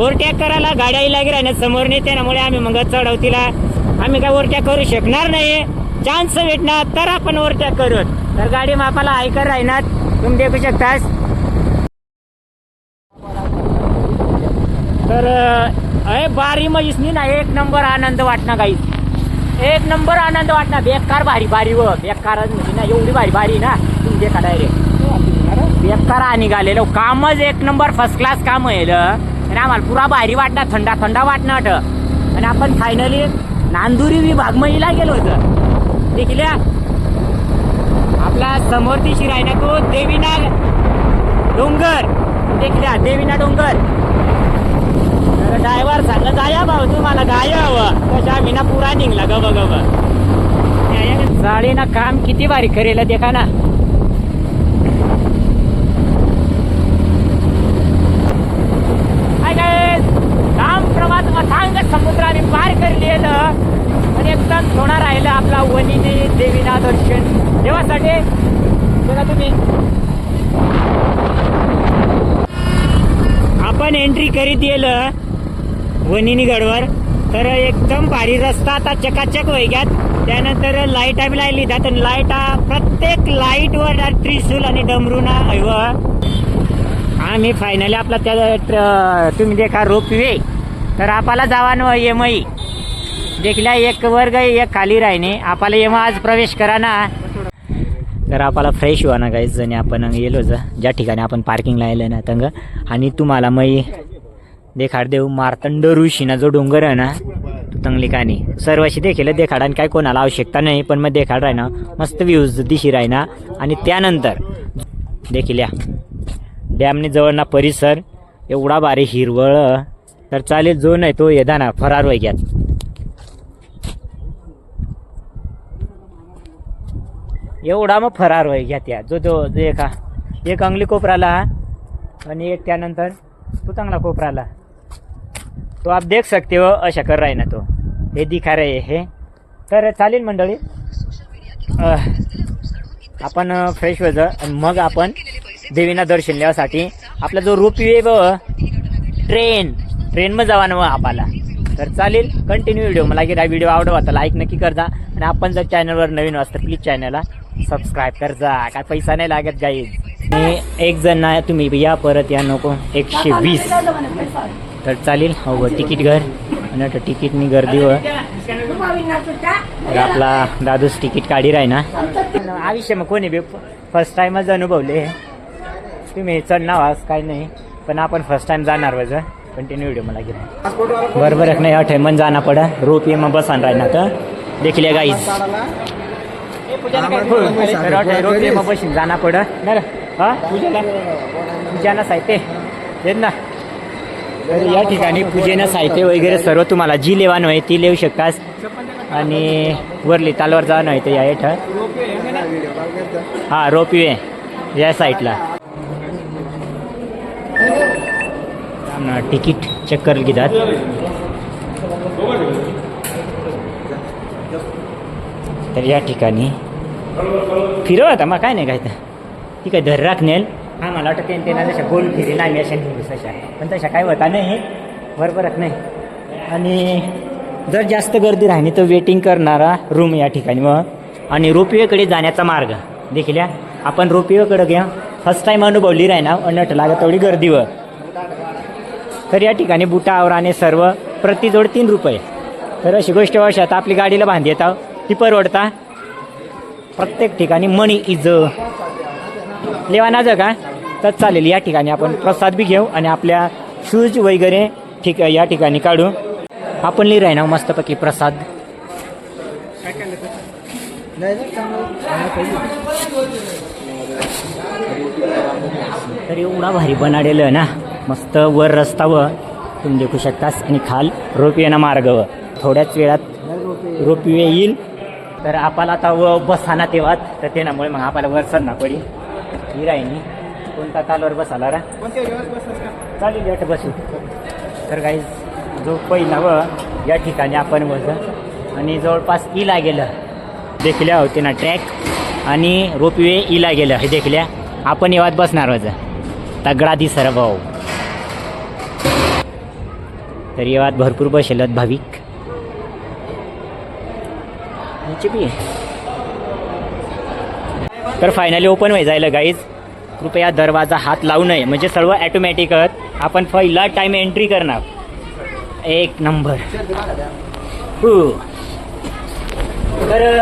ओव्हरटॅक करायला गाड्या लागे राहण्यात समोर नाही त्यामुळे आम्ही मग चढवतीला. आम्ही काय ओव्हरटॅक करू शकणार नाही. चान्स भेटणार तर आपण ओव्हरटॅक करू तर गाडी मापाला ऐकर राहणार. तुम्ही देखू शकतास. तर अय बारी मजीसनी ना एक नंबर आनंद वाटणार काही एक नंबर आनंद वाटणार बेकार भारी भारी व. बेकार म्हणजे ना एवढी भारी भारी ना. तुम्ही देखा डायरेक्ट बेकार आणि निघालेलं कामच एक नंबर फर्स्ट क्लास काम आहे आणि आम्हाला पुरा भारी वाटला थंडा थंडा वाटणार. आणि आपण फायनली नांदुरी विभागमहीला गेलो होतो. देखील आपला समोर दिशी राहिना तो देवीना डोंगर. देखील देवीना डोंगर. ड्रायव्हर सांगत जाया भाऊ तुम्हाला गाय हवं. तशा विना पुरा निघला गब गब ना काम किती भारी करेल देखा ना. आता एकदम थोडा राहिलं आपला वनीने देवीना दर्शन. देवासाठी बघा तुम्ही. आपण एंट्री करीत येल वनिनी गडवर. तर एकदम भारी रस्ता आता चकाचक वैग्यात त्यानंतर लाइट आम्ही लायली त्यातून लाइट प्रत्येक लाइट वर त्रिशूल आणि डमरूना हव आम्ही फायनली आपला त्या ट्र- तुम्ही देखा रोपवे. तर आपला जावा येमई देखल्या एक वर्ग एक खाली राहिणे आपल्याला येम आज प्रवेश करा ना. तर आपल्याला फ्रेश व्हा ना गाईज जणी आपण गेलो जा. ज्या ठिकाणी आपण पार्किंगला लायलं ना तंग. आणि तुम्हाला मग देखाड देऊ. मार्तंड ऋषीना जो डोंगर आहे ना तो तंगली कानी. सर्वाशी देखील देखाड आणि काय कोणाला आवश्यकता नाही पण मग देखाड राही ना मस्त व्ह्यूज दिशी राही ना आणि त्यानंतर देखील या. डॅमने जवळ ना परिसर. एवढा भारी हिरवळ. तर चालेल जो नाही तो येदा ना फरार वैग्यात एवढा मग फरार होय घ्या त्या. जो जो जो एका एक अंगली कोपराला आणि एक त्यानंतर तो चांगला कोपराला. तो आप देख सकते हो अशा कर राही ना तो. हे दिखा रे हे. तर चालेल मंडळी. आपण फ्रेश व्हायचं आणि मग आपण देवीना दर्शन लिहासाठी आपला जो रोपवे व ट्रेन ट्रेन मग जावा ना मग आपल्याला तर चालेल कंटिन्यू व्हिडिओ मला की व्हिडिओ आवडवा तर लाईक नक्की करता आणि आपण जर चॅनलवर नवीन वाजता प्लीज चॅनलला सबस्क्राईब करजा काय पैसा नाही लागत काही मी एक जण नाही तुम्ही या परत या नको. एकशे वीस. तर चालेल हो तिकीट घर. आणि आता तिकीटनी गर्दी व तर आपला दादूस तिकीट काढी राही ना. आयुष्य मग कोणी बी फर्स्ट टाईमच अनुभवले. तुम्ही चढणार नावास काही नाही. पण आपण फर्स्ट टाइम जाणार वज कंटिन्यू व्हिडिओ मला घेऊन. बरोबर नाही अठे मन जाणार पडा. रोप ये मग बसान राहणार तर देखील गाईज ये मग बसून जाना पड हा? पूजेला. पूजाना साहित्य येत ना. तर या ठिकाणी पूजेनं साहित्य वगैरे सर्व तुम्हाला जी लेवान आहे ती लिहू शकतास. आणि वरली तालवर जाणं आहे ते या हेठ हा रोपवे या साईडला. ना तिकीट चेक करेल घेतात तर या ठिकाणी फिरव आता मग काय नाही काय तर ती काय धर राखणेल हा मला वाटतं ते ना जशा गोल फिरेल आम्ही अशा फिरू तशा. पण तशा काय होता नाही हे. बरोबरच नाही? आणि जर जास्त गर्दी राहिली तर वेटिंग करणारा रूम या ठिकाणी मग. आणि रोपवेकडे जाण्याचा मार्ग. देखील या. आपण रोपवेकडे घ्या. फर्स्ट टाईम अनुभवली राही ना अनट लागत तेवढी गर्दी व तर या ठिकाणी बुटा आणि सर्व प्रतिजोड तीन रुपये. तर अशी गोष्ट वर्षात आपली गाडीला बांधी येतात ती परवडता? प्रत्येक ठिकाणी मणी इज लेवा ना का तर चालेल या ठिकाणी आपण प्रसाद बी घेऊ आणि आपल्या शूज वगैरे ठीक या ठिकाणी काढू. आपण लिहि राही ना मस्तपैकी प्रसाद. तर एवढा भारी बनाडेलं ना. मस्त वर रस्ता व तुम्ही देखू शकतास. आणि खाल रोपवेना मार्ग व. थोड्याच वेळात रोपवे येईल. तर आपल्याला आता व बसाना तेव्हा तर त्यामुळे मग आपल्याला वर सरना पडी ही राहिनी कोणता कालवर बसाला रा? चालेल यात बसू. तर काही जो पहिला व या ठिकाणी आपण बस आणि जवळपास इला गेलं. देखल्या होते ना ट्रॅक आणि रोपवे इला गेलं. हे देखल्या आपण येवात बसणार वज तगडा दिसर भाऊ तर यात भरपूर बसेलत भाविक. नीचे बी तर फायनली ओपन व्हाय जायला गाईज कृपया दरवाजा हात लावू नये. म्हणजे सर्व ॲटोमॅटिकच आपण पहिला टाईम एंट्री करणार. एक नंबर हू. तर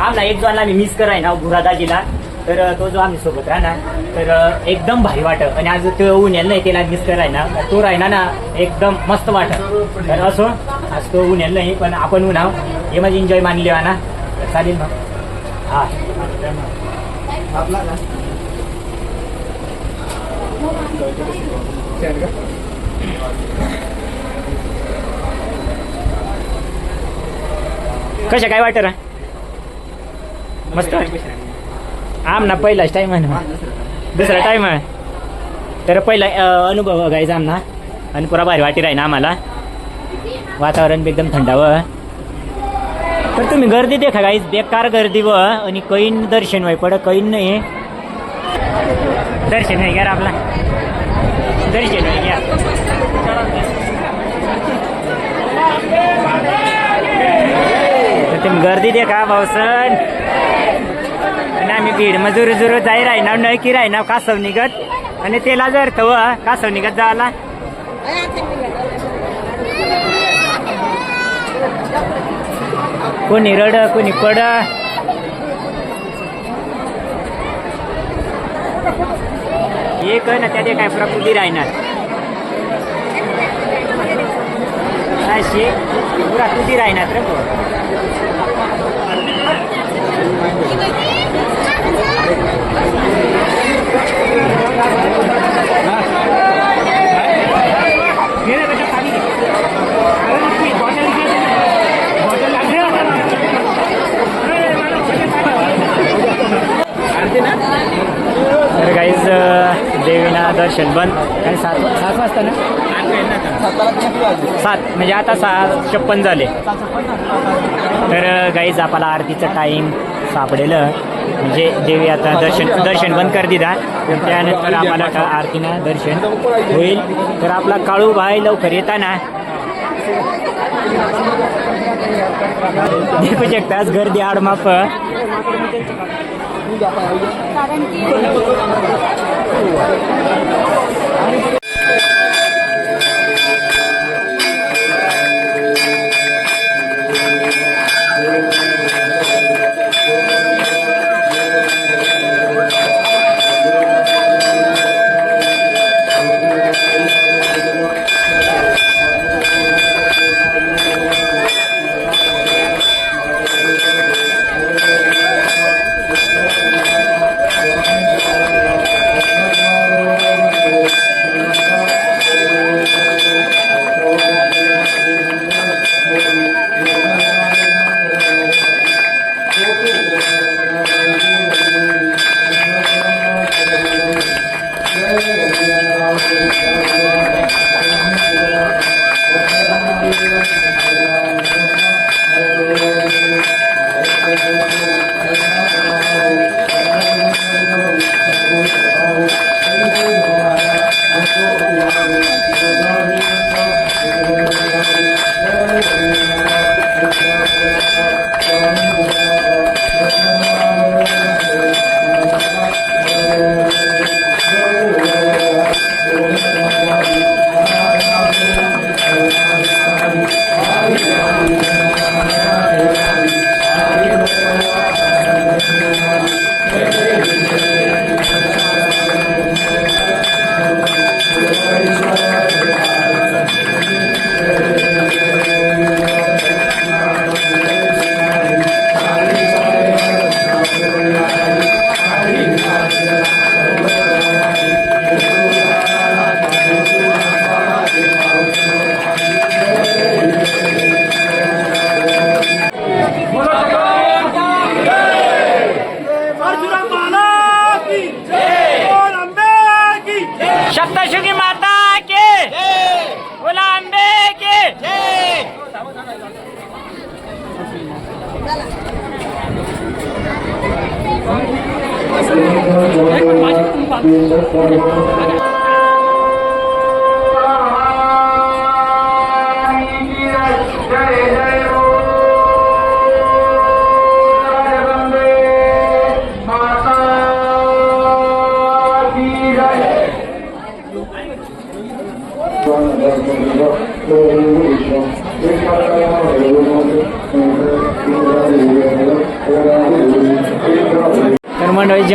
आमला एक जो आम्ही मिस कराय ना भुरादाजीला तर तो जो आम्ही सोबत राहणार. तर एकदम भारी वाटत. आणि आज तो उन्हेल नाही त्याला मिस कराय ना तो राहणार ना एकदम मस्त वाटत. तर असो आज तो उन्हेल नाही पण आपण ऊन आहो. हे माझी एन्जॉय मानली ना. चालेल मग. हा. कशा काय वाटत मस्त आम ना पहिलाच टाईम आहे ना. दुसरा टाईम आहे. तर पहिला अनुभव बघायचा आमना. आणि पुरा भारी वाटी राही ना आम्हाला. वातावरण बी एकदम थंडावं तर तुम्ही गर्दी देखा काहीच बेकार गर्दी व. आणि कैन दर्शन व्हाय पड कैन नाही. दर्शन नाही घ्या आपला. दर्शन नाही घ्या. तर तुम्ही गर्दी देखा भाऊसन आणि आम्ही भीड मजूर जुरू जाई राहणार नाही की राहणार कासव निघत. आणि तेला जर तव कासव निघत जायला. कोणी रड कोणी पड एक ना त्या काय प्रकृती राहणार. अशी पुरा तुझी राहणार रे भाऊ. तर गाईज देवीना दर्शन बंद. आणि सात सात वाजता ना? सात. म्हणजे आता सहा छप्पन झाले. तर गाईज आपला आरतीचा टाईम सापडेल. म्हणजे देवी आता दर्शन दर्शन बंद कर दिदा. तर त्यानंतर आम्हाला का आरतीनं दर्शन होईल. तर आपला काळू भाई लवकर येताना देखू शकतास गर्दी आडमाप. सप्तशुगी तर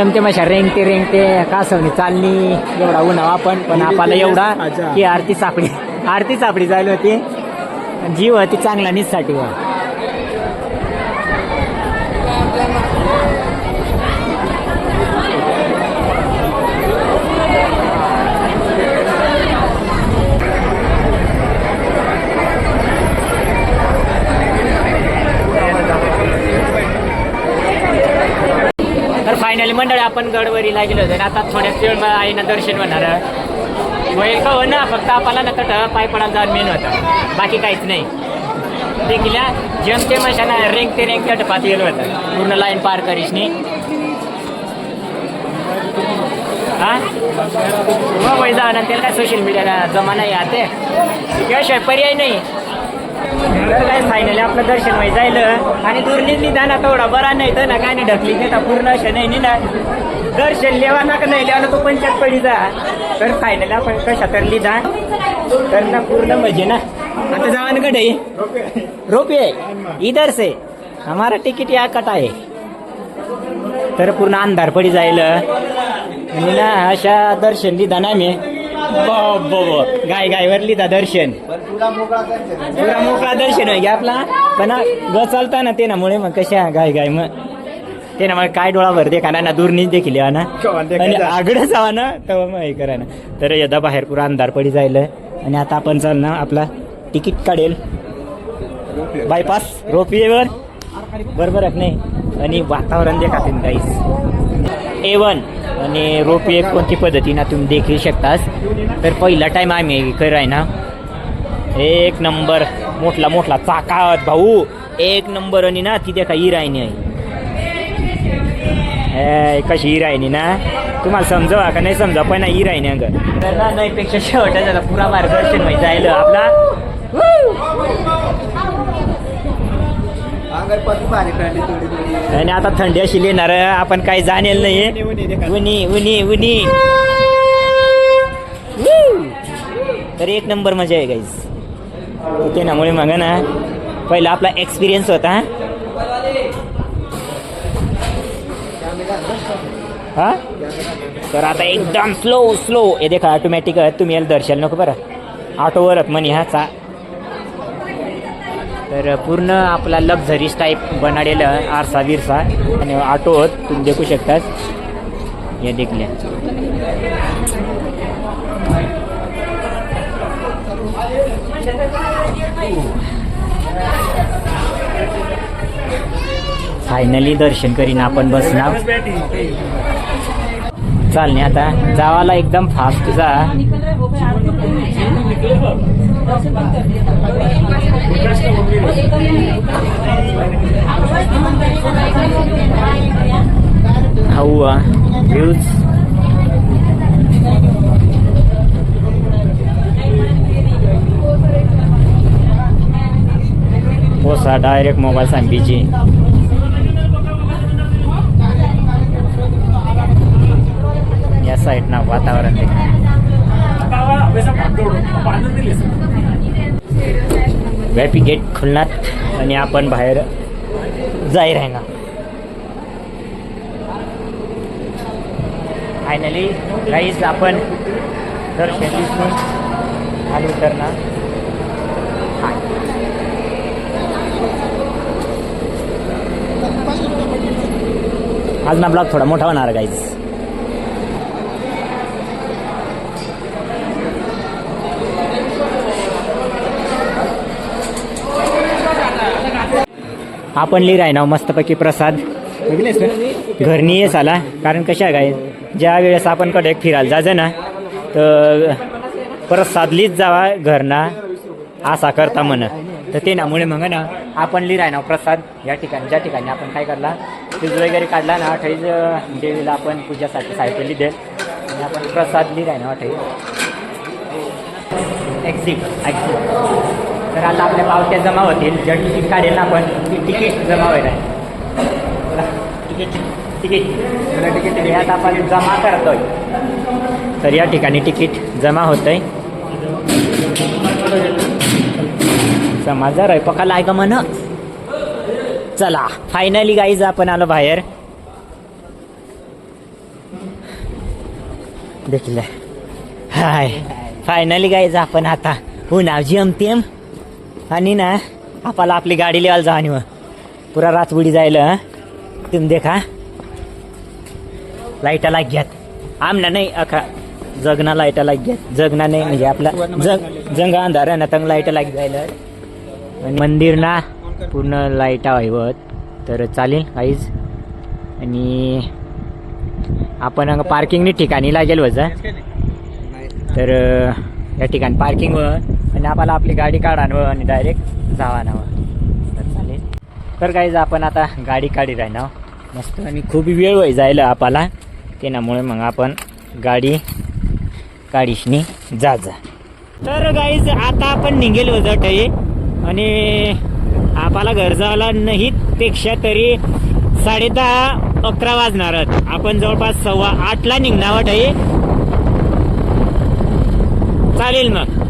जमते मशा रेंगते रेंगते कासवणी चालली. एवढा उन्हावा आपण पण आपल्याला एवढा की आरती सापडी आरती सापडी जायला होती. जीव होती चांगला निसाठी फायनली मंडळ आपण गडवरीला गेलो होतो. आता थोड्याच वेळ आईनं दर्शन होणार. होईल का हो ना? फक्त आपल्याला ना तट पाय पडायला जाऊन मेन होता. बाकी काहीच नाही. ते मशा जमते मशाना रेंगते रेंगते टपात गेलो होतं. पूर्ण लाईन पार करीशनी हा? हो वय जा त्याला काय सोशल मीडियाला जमाना आहे आता? त्याशिवाय पर्याय नाही. तर काय फायनली आपलं दर्शन व्हाय जायलं. आणि दुर्नीत ना तेवढा बरा नाही तर ना काय नाही ढकली. घेता पूर्ण अशा नाही ना. दर्शन लेवा ना का नाही लेवा तो पंचायत पडी जा. तर फायनली आपण कशा तर लिदा तर ना पूर्ण मजे ना आता जावा कडे रोपे इधर से. हमारा तिकीट या कट आहे. तर पूर्ण अंधार पडी जाईल आणि ना अशा दर्शन लिदा ना मी बाबा गाय गायवर लिदा दर्शन. पुरा मोकळा दर्शन आहे आपला? पण ग चालता ना ते ना मुळे मग कशा गाय गाय मग? ते ना मग काय डोळा भर दे का ना दूरनीच देखील या ना? आणि आगडं जावा ना तेव्हा मग हे करा ना. तर यदा बाहेर पुरा अंधार पडी जाईल आणि आता आपण चाल ना आपला तिकीट काढेल. बायपास रोपवेवर बरोबर नाही? आणि वातावरण देखा काहीच ए वन आणि रोपवे कोणती पद्धतीनं तुम्ही देखील शकतास? तर पहिला टाईम आम्ही कराय ना एक नंबर मोठला मोठला चाकात भाऊ. एक नंबर आणि ना ती देखा इरायनी आहे. कशी इरायनी ना? तुम्हाला समजावा का नाही समजा पण ना इरायनी अंग. तर ना नाहीपेक्षा शेवटा झाला पुरा मार्गदर्शन माहिती जायला आपला. आणि आता थंडी अशी येणार आपण काही जाणेल नाही. उनी उनी उनी! तर एक नंबर मजा आहे गाईज ते नामुळे मग ना पहिला आपला एक्सपिरियन्स होता. हा? तर आता एकदम स्लो स्लो हे देखा ऑटोमॅटिक तुम्ही याला दर्शन नको बरं. ऑटोवरच म्हणे हा चा तर पूर्ण आपला लक्झरीज टाईप बनाडेला आरसा बिरसा आणि ऑटो तुम्ही देखू शकतात. या देखल्या फायनली दर्शन करीन आपण बसणार. चालणे आता. जावाला एकदम फास्ट जा. हवा व्ह्यूज पोसा डायरेक्ट मोबाईल सांगीची या साईडनं वातावरण देखील व्यापी गेट खुलणार आणि आपण बाहेर जाई राहणार. फायनली गाईज आपण तर शेतीतून खाली उतरणार. आज ना ब्लॉग थोडा मोठा होणार गाईज आपण लिहिराय आहे ना मस्तपैकी प्रसाद. घरनी येस आला कारण कशा काय ज्या वेळेस आपण कडे फिरायला जायचं ना तर प्रसाद लिहित जावा घरना असा करता म्हण. तर ते नामुळे मग ना आपण लिहिराय ना प्रसाद या ठिकाणी ज्या ठिकाणी आपण काय करला फ्रीज वगैरे काढला ना अठ्ठावीस देवीला आपण पूजासाठी साहित्य लिहिते आणि आपण प्रसाद लिहिराय ना अठ्ठावीस एक्झिट एक्झिट तर आता आपल्या पावत्या जमा होतील. ज्या तिकीट काढेल ना आपण. ती तिकीट जमा होईल. तिकीट. तिकीट. तिकीट आता आपण जमा करतोय. तर या ठिकाणी तिकीट जमा होतंय. समजदार आहे पकाला आहे का म्हण? चला फायनली गाईज आपण आलो बाहेर. देखील. हाय. फायनली गाईज आपण आता. हो उन्हाव जमतेम आणि ना आपल्याला आपली गाडी लिहायला जा आणि पुरा रातबुडी जायला तुम्ही देखा. लाईटाला घ्यात आमना नाही अखा जगना लाईटा घ्यात जगना नाही म्हणजे आपला जग जंग अंधार ना तंग लाईटा लाग जायला. आणि मंदिर ना पूर्ण लाईटा हवत तर चालेल काहीच आणि आपण पार्किंगनी ठिकाणी लागेल वजा. तर या ठिकाणी पार्किंग व आणि आम्हाला आपली गाडी काढावं आणि डायरेक्ट जावा नावं तर चालेल. तर काहीच आपण आता गाडी काढी राहणार मस्त आणि खूप वेळ होई जायला आपल्याला त्यामुळे मग आपण गाडी काढीशनी जा जा. तर गाईज आता आपण निघेल वजट आहे आणि आपल्याला घर जायला नाही पेक्षा तरी साडे दहा अकरा वाजणार आपण जवळपास सव्वा आठला निघणार आहे चालेल मग.